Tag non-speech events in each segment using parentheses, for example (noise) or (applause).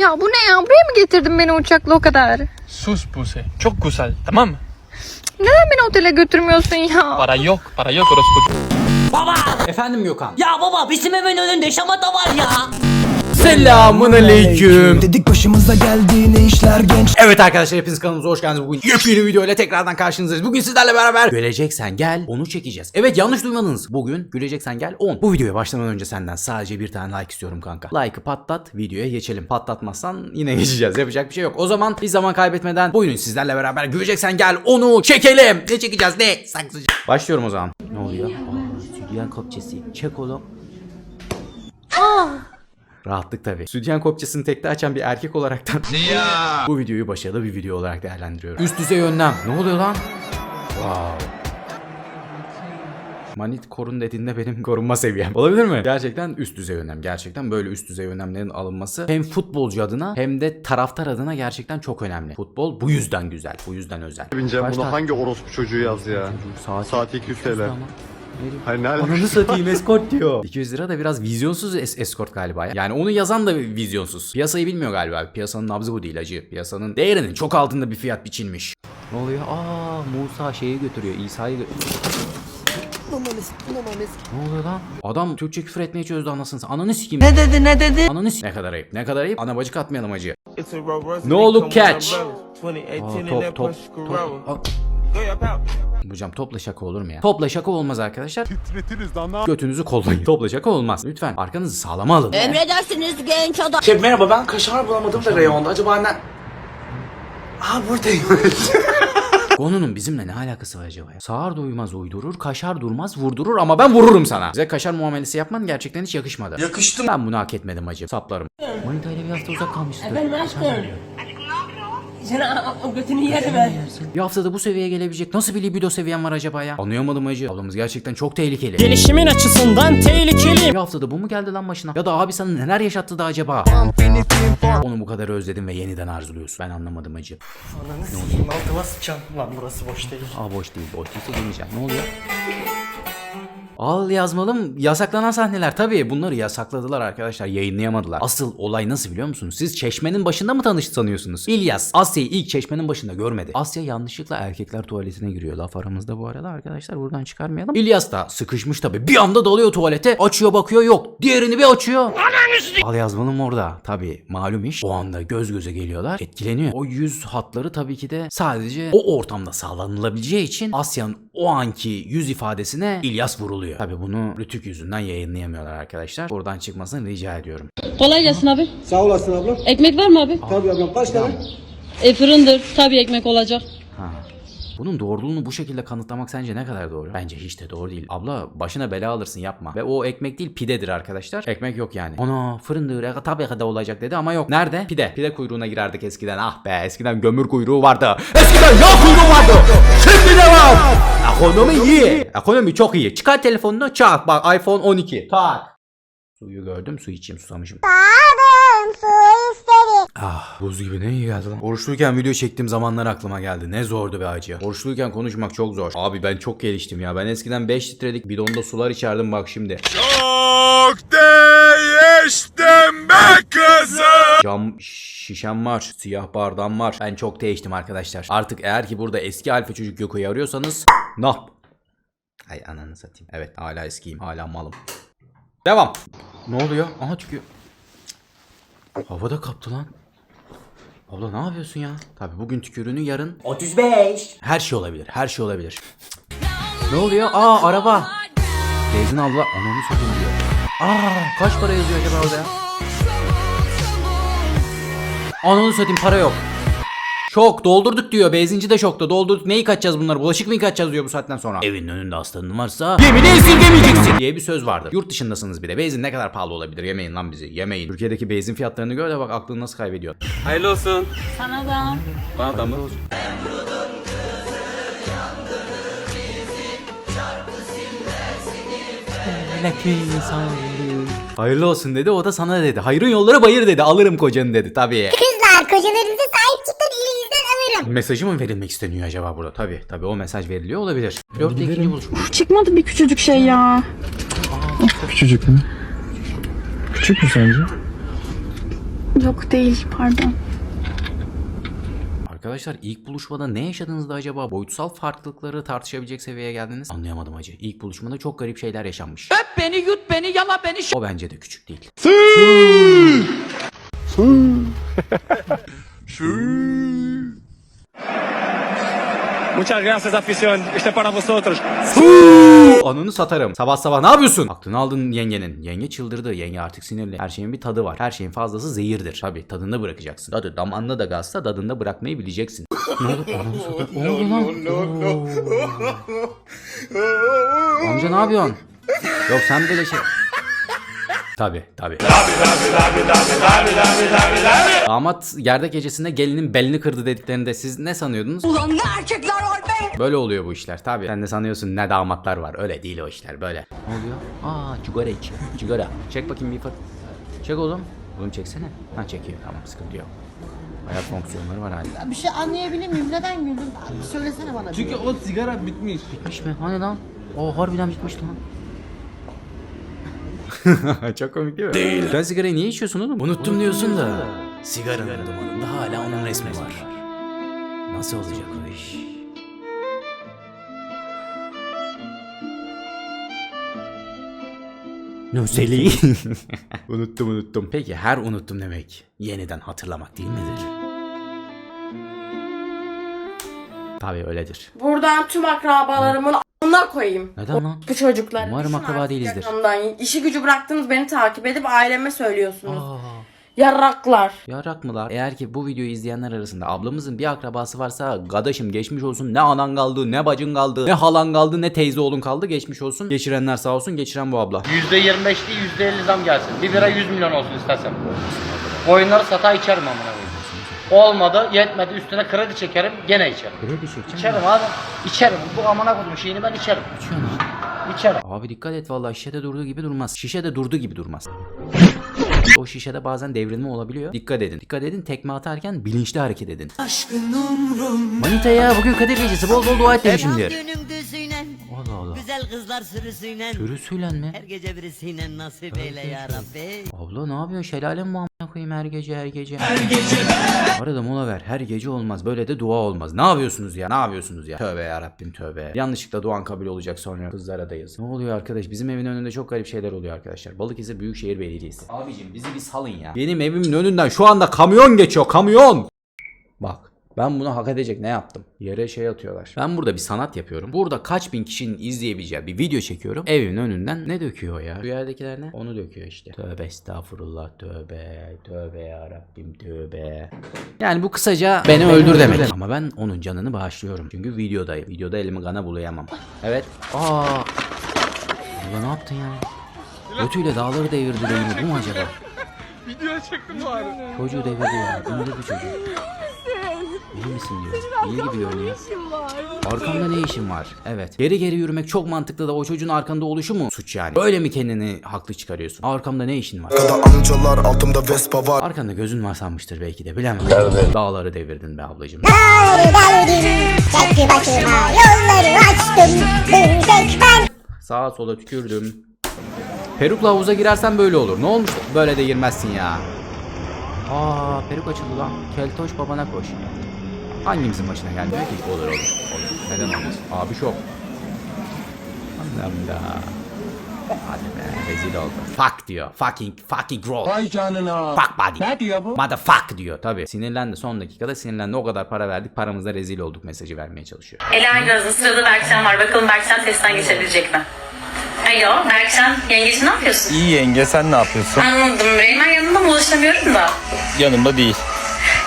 Ya bu ne ya? Buraya mı getirdin beni uçakla o kadar? Sus Buse. Çok güzel. Tamam mı? Neden beni otele götürmüyorsun ya? Para yok. Para yok orospu. Baba! Efendim Gökhan. Ya baba bizim evin önünde şamata var ya. Selamun aleyküm. Dedik başımıza geldi ne işler genç Evet arkadaşlar hepiniz kanalımıza hoş geldiniz. Bugün yepyeni video ile tekrardan karşınızdayız. Bugün sizlerle beraber Güleceksen Gel onu çekeceğiz. Evet yanlış duymadınız. Bugün Güleceksen Gel 10. Bu videoya başlamadan önce senden sadece bir tane like istiyorum kanka. Like'ı patlat videoya geçelim. Patlatmazsan yine (laughs) geçeceğiz. Yapacak bir şey yok. O zaman bir zaman kaybetmeden bugün sizlerle beraber Güleceksen Gel onu çekelim. Ne çekeceğiz ne? Saksıcı. Başlıyorum o zaman. Ne oluyor? Aa, stüdyen kopçesi. Çek oğlum. Rahatlık tabii. Sütyen kopçasını tekte açan bir erkek olaraktan (laughs) bu videoyu başarılı bir video olarak değerlendiriyorum. Üst düzey önlem. Ne oluyor lan? Wow. Manit korun dediğinde benim (laughs) korunma seviyem. Olabilir mi? Gerçekten üst düzey önlem. Gerçekten böyle üst düzey önlemlerin alınması hem futbolcu adına hem de taraftar adına gerçekten çok önemli. Futbol bu yüzden güzel. Bu yüzden özel. Bineceğim Kaç bunu tane- hangi orospu çocuğu yazdı ya? Saat, Saati 200 TL. Ama. Hayır ne Ananı alakası? satayım (laughs) eskort diyor. 200 lira da biraz vizyonsuz es- eskort galiba. ya. Yani onu yazan da vizyonsuz. Piyasayı bilmiyor galiba. Piyasanın nabzı bu değil acı. Piyasanın değerinin çok altında bir fiyat biçilmiş. Ne oluyor? Aa Musa şeyi götürüyor. İsa'yı götürüyor. Ne oluyor lan? Adam Türkçe küfür etmeye çözdü anasını. Ananı sikeyim. Ne dedi ne dedi? Ananı sikeyim. Ne kadar ayıp. Ne kadar ayıp. Ana bacı katmayalım acı. Ne olup catch? Aa, top top. top. Aa. Hocam topla şaka olur mu ya? Topla şaka olmaz arkadaşlar. Titretiriz lan lan. Götünüzü kollayın. Topla şaka olmaz. Lütfen arkanızı sağlama alın. Emredersiniz genç adam. Şey merhaba ben kaşar bulamadım da reyonda acaba ne? Aa buradayım. (laughs) Konunun bizimle ne alakası var acaba ya? Sağır duymaz uydurur, kaşar durmaz vurdurur ama ben vururum sana. Size kaşar muamelesi yapman gerçekten hiç yakışmadı. Yakıştım. Ben bunu hak etmedim acı. Saplarım. Manita ile bir hafta uzak kalmıştı. Efendim aşkım. Sen götünü yerim ben. Bir haftada bu seviyeye gelebilecek nasıl bir libido seviyen var acaba ya? Anlayamadım acı. Ablamız gerçekten çok tehlikeli. Gelişimin açısından tehlikeli. Bir haftada bu mu geldi lan başına? Ya da abi sana neler yaşattı da acaba? Onu bu kadar özledin ve yeniden arzuluyorsun. Ben anlamadım acı. Altıma sıçan. Lan burası boş değil. Aa boş değil. Boş değilse gelmeyeceğim. Ne oluyor? Al yazmalım. Yasaklanan sahneler tabii. Bunları yasakladılar arkadaşlar. Yayınlayamadılar. Asıl olay nasıl biliyor musunuz? Siz çeşmenin başında mı tanıştı sanıyorsunuz? İlyas Asya'yı ilk çeşmenin başında görmedi. Asya yanlışlıkla erkekler tuvaletine giriyor. Laf aramızda bu arada arkadaşlar. Buradan çıkarmayalım. İlyas da sıkışmış tabii. Bir anda dalıyor tuvalete. Açıyor bakıyor yok. Diğerini bir açıyor. Al yazmalım orada. Tabii malum iş. O anda göz göze geliyorlar. Etkileniyor. O yüz hatları tabii ki de sadece o ortamda sağlanılabileceği için Asya'nın o anki yüz ifadesine İlyas vuruluyor. Tabii bunu Rütük yüzünden yayınlayamıyorlar arkadaşlar. Buradan çıkmasını rica ediyorum. Kolay gelsin abi. Sağ olasın abla Ekmek var mı abi? Tabii ablam kaç tane? E fırındır. Tabii ekmek olacak. Ha. Bunun doğruluğunu bu şekilde kanıtlamak sence ne kadar doğru? Bence hiç de doğru değil. Abla başına bela alırsın yapma. Ve o ekmek değil pidedir arkadaşlar. Ekmek yok yani. Ana fırındır e, tabii ki de olacak dedi ama yok. Nerede? Pide. Pide kuyruğuna girerdik eskiden. Ah be eskiden gömür kuyruğu vardı. Eskiden yağ kuyruğu vardı. Şimdi ne var? Ekonomi iyi. Ekonomi çok iyi. Çıkar telefonunu çak. Bak iPhone 12. Tak. Suyu gördüm su içeyim susamışım. Ah buz gibi ne iyi geldi lan. Oruçluyken video çektiğim zamanlar aklıma geldi. Ne zordu be acı. Oruçluyken konuşmak çok zor. Abi ben çok geliştim ya. Ben eskiden 5 litrelik bidonda sular içerdim bak şimdi. Çok değiştim be kızım. Cam şişem var. Siyah bardağım var. Ben çok değiştim arkadaşlar. Artık eğer ki burada eski alfa çocuk Yoko'yu arıyorsanız nah. Ay ananı satayım. Evet hala eskiyim. Hala malım. Devam. Ne oluyor? Aha çıkıyor. Havada kaptı lan. Abla ne yapıyorsun ya? Tabi bugün tükürüğünü yarın 35. her şey olabilir. Her şey olabilir. ne oluyor? Aa araba. Beyzin abla ananı satayım diyor. Aa kaç para yazıyor acaba orada ya? Ananı satayım para yok. Şok doldurduk diyor. Benzinci de şokta. Doldurduk. Neyi kaçacağız bunlar? Bulaşık mı yıkatacağız diyor bu saatten sonra. Evin önünde aslanın varsa yemini esirgemeyeceksin diye bir söz vardır. Yurt dışındasınız bir de. Benzin ne kadar pahalı olabilir? Yemeyin lan bizi. Yemeyin. Türkiye'deki benzin fiyatlarını gör de bak aklını nasıl kaybediyor. Hayırlı olsun. Sana da. Bana da mı? Hayırlı olsun dedi. O da sana dedi. Hayrın yolları bayır dedi. Alırım kocanı dedi. Tabii. Kızlar elinizden alırım. Mesajı mı verilmek isteniyor acaba burada? Tabii. Tabii o mesaj veriliyor olabilir. Flörtle ikinci buluşma. Çıkmadı bir küçücük şey ya. Küçücük mü? Küçük mü sence? Yok değil pardon. Arkadaşlar ilk buluşmada ne yaşadınızda acaba? Boyutsal farklılıkları tartışabilecek seviyeye geldiniz. Anlayamadım hacı. İlk buluşmada çok garip şeyler yaşanmış. Öp beni, yut beni, yala beni. O bence de küçük değil. (laughs) Muchas gracias afición. Este para vosotros. Ananı satarım. Sabah sabah ne yapıyorsun? Aklını aldın yengenin. Yenge çıldırdı. Yenge artık sinirli. Her şeyin bir tadı var. Her şeyin fazlası zehirdir. Tabi tadında bırakacaksın. Tadı damağında da gazsa tadında bırakmayı bileceksin. ne oldu? Ananı satayım. Ne oldu lan? Oo. Amca ne yapıyorsun? Yok sen böyle şey... Tabi tabi. Damat gerdek gecesinde gelinin belini kırdı dediklerinde siz ne sanıyordunuz? Ulan ne erkekler var be! Böyle oluyor bu işler tabi. Sen de sanıyorsun ne damatlar var. Öyle değil o işler böyle. Ne oluyor? Aa cigara iç. Cigara. Çek bakayım bir fır. Çek oğlum. Oğlum çeksene. Ha çekiyor tamam sıkıntı yok. Hayat fonksiyonları var hala. Bir şey anlayabilir miyim? Neden güldün? Söylesene bana. Çünkü o sigara bitmiş. Bitmiş mi? Hani lan? O harbiden bitmiş lan. (laughs) Çok komik değil mi? Değil. Sen sigarayı niye içiyorsun oğlum? Unuttum diyorsun da. Sigaranın dumanında hala onun resmi var. Nasıl olacak o iş? Nuseli. (laughs) unuttum unuttum. Peki her unuttum demek yeniden hatırlamak değil midir? Tabii öyledir. Buradan tüm akrabalarımın a**ına koyayım. Neden lan? Bu çocuklar. Umarım akraba değilizdir. yakamdan. İşi gücü bıraktınız beni takip edip aileme söylüyorsunuz. Aa. Yarraklar. Yarak mılar? Eğer ki bu videoyu izleyenler arasında ablamızın bir akrabası varsa kardeşim geçmiş olsun. Ne anan kaldı, ne bacın kaldı, ne halan kaldı, ne teyze oğlun kaldı. Geçmiş olsun. Geçirenler sağ olsun, geçiren bu abla. %25 değil %50 zam gelsin. 1 lira 100 milyon olsun istersen. Oyunları sata içerim amına koyayım. Olmadı, yetmedi üstüne kredi çekerim, gene içerim. Kredi çekeceğim. İçerim abi. İçerim. Bu amına koydum şeyini ben içerim. İçerim. Abi dikkat et vallahi şişede durduğu gibi durmaz. Şişede durduğu gibi durmaz. O şişede bazen devrilme olabiliyor. Dikkat edin. Dikkat edin tekme atarken bilinçli hareket edin. Manita ya bugün Kadir gecesi bol bol dua et demişimdir. Düğünün düzüyle, Allah Allah. güzel kızlar sürüsüyle, Sürüsüyle mi? her gece birisiyle nasip eyle ya Rabbi. Abla ne yapıyorsun? Şelale mi amına koyayım her gece her gece? Arada mola ver. Her gece olmaz. Böyle de dua olmaz. Ne yapıyorsunuz ya? Ne yapıyorsunuz ya? Tövbe ya Rabbim tövbe. Yanlışlıkla duan kabul olacak sonra kızlara da yazın. Ne oluyor arkadaş? Bizim evin önünde çok garip şeyler oluyor arkadaşlar. Balıkesir Büyükşehir Belediyesi. Abicim bizi bir salın ya. Benim evimin önünden şu anda kamyon geçiyor. Kamyon. Bak. Ben bunu hak edecek ne yaptım? Yere şey atıyorlar. Ben burada bir sanat yapıyorum. Burada kaç bin kişinin izleyebileceği bir video çekiyorum. Evimin önünden ne döküyor o ya? Şu yerdekiler ne? Onu döküyor işte. Tövbe estağfurullah tövbe. Tövbe ya Rabbim tövbe. Yani bu kısaca beni öldür demek. Ama ben onun canını bağışlıyorum. Çünkü videodayım. Videoda elimi kana bulayamam. Evet. Aa. Allah ne yaptın ya? Götüyle dağları devirdi beni. Bu mu acaba? Video çektim bari. Çocuğu devirdi ya. İndirdi çocuğu. İyi misin diyor. İyi gibi görünüyor. Arkamda ne işin var? Evet. Geri geri yürümek çok mantıklı da o çocuğun arkanda oluşu mu suç yani? Böyle mi kendini haklı çıkarıyorsun? Arkamda ne işin var? Amcalar altımda Vespa var. Arkanda gözün var sanmıştır belki de bilemem. Dağları devirdin be ablacığım. Dağları deldim, tek başıma yolları açtım. Tek ben Sağa sola tükürdüm. Perukla havuza girersen böyle olur. Ne olmuş? Böyle de girmezsin ya. Aa peruk açıldı lan. Keltoş babana koş. Hangimizin başına gelmiyor ki? Olur olur. olur. Neden olmaz? Abi şok. Anlam da. Hadi be rezil oldu. Fuck diyor. Fucking fucking gross. Vay canına. Fuck body. Ne diyor bu? Motherfuck diyor tabi. Sinirlendi son dakikada sinirlendi. O kadar para verdik paramızda rezil olduk mesajı vermeye çalışıyor. Ela Gözlü sırada Berkcan var. Bakalım Berkcan testten geçebilecek mi? Alo Berkcan yengeci ne yapıyorsun? İyi yenge sen ne yapıyorsun? Anladım. Reymen yanında mı ulaşamıyorum da. Yanımda değil.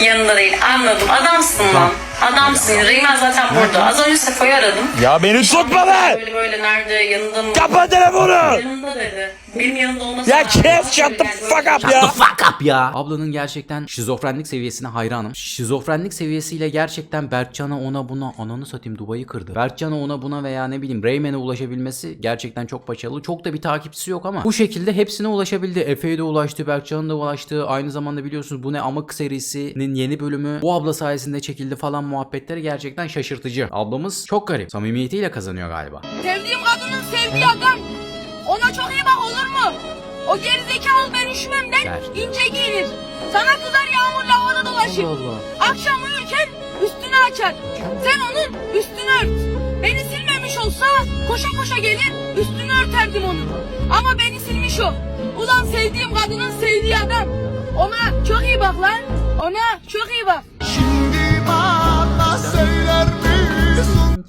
Yanında değil. Anladım. Adamsın lan. Adamsın. Reymen zaten burada. Az önce Sefo'yu aradım. Ya beni tutma be! Böyle böyle nerede yanında mı? Kapa telefonu! Yanında dedi. Benim yanında olması Ya kes shut the fuck up Shut ya! the fuck up ya. Ablanın gerçekten şizofrenlik seviyesine hayranım. Şizofrenlik seviyesiyle gerçekten Berkcan'a ona buna ananı satayım Dubai'yi kırdı. Berkcan'a ona buna veya ne bileyim Rayman'e ulaşabilmesi gerçekten çok başarılı. Çok da bir takipçisi yok ama bu şekilde hepsine ulaşabildi. Efe'ye de ulaştı, Berkcan'a da ulaştı. Aynı zamanda biliyorsunuz bu ne Amık serisinin yeni bölümü bu abla sayesinde çekildi falan muhabbetleri gerçekten şaşırtıcı. Ablamız çok garip. Samimiyetiyle kazanıyor galiba. Sevdiğim kadının sevdiği adam. Ona çok iyi bak olur mu? O gerizekalı ben üşümemden Ver. ince giyinir. Sana kızar yağmurlu havada dolaşır. Akşam uyurken üstünü açar. Sen onun üstünü ört. Beni silmemiş olsa koşa koşa gelir üstünü örterdim onun. Ama beni silmiş o. Ulan sevdiğim kadının sevdiği adam. Ona çok iyi bak lan. Ona çok iyi bak.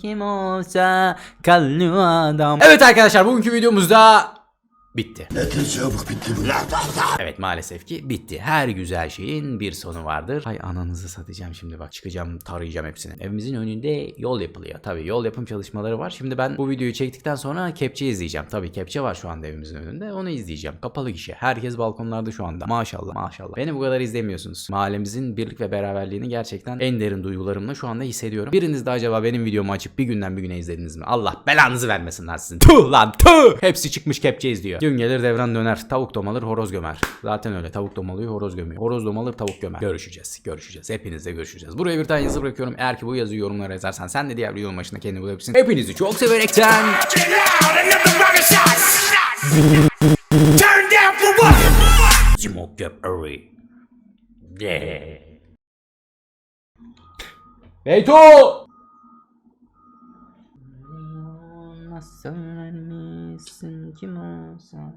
Kim olsa kanlı adam. Evet arkadaşlar bugünkü videomuzda bitti. Evet maalesef ki bitti. Her güzel şeyin bir sonu vardır. Hay ananızı satacağım şimdi bak. Çıkacağım tarayacağım hepsini. Evimizin önünde yol yapılıyor. Tabii yol yapım çalışmaları var. Şimdi ben bu videoyu çektikten sonra kepçe izleyeceğim. Tabii kepçe var şu anda evimizin önünde. Onu izleyeceğim. Kapalı gişe. Herkes balkonlarda şu anda. Maşallah maşallah. Beni bu kadar izlemiyorsunuz. Mahallemizin birlik ve beraberliğini gerçekten en derin duygularımla şu anda hissediyorum. Biriniz de acaba benim videomu açıp bir günden bir güne izlediniz mi? Allah belanızı vermesin lan sizin. Tuh lan tuh! Hepsi çıkmış kepçe izliyor. Gün gelir devran döner. Tavuk domalır horoz gömer. Zaten öyle. Tavuk domalıyor horoz gömüyor. Horoz domalır tavuk gömer. Görüşeceğiz. Görüşeceğiz. Hepinizle görüşeceğiz. Buraya bir tane yazı bırakıyorum. Eğer ki bu yazıyı yorumlara yazarsan sen de diğer videonun başında kendini bulabilirsin. Hepinizi çok severekten Smoke up early. Yeah. Beyto! Nasıl vermişsin kim olsa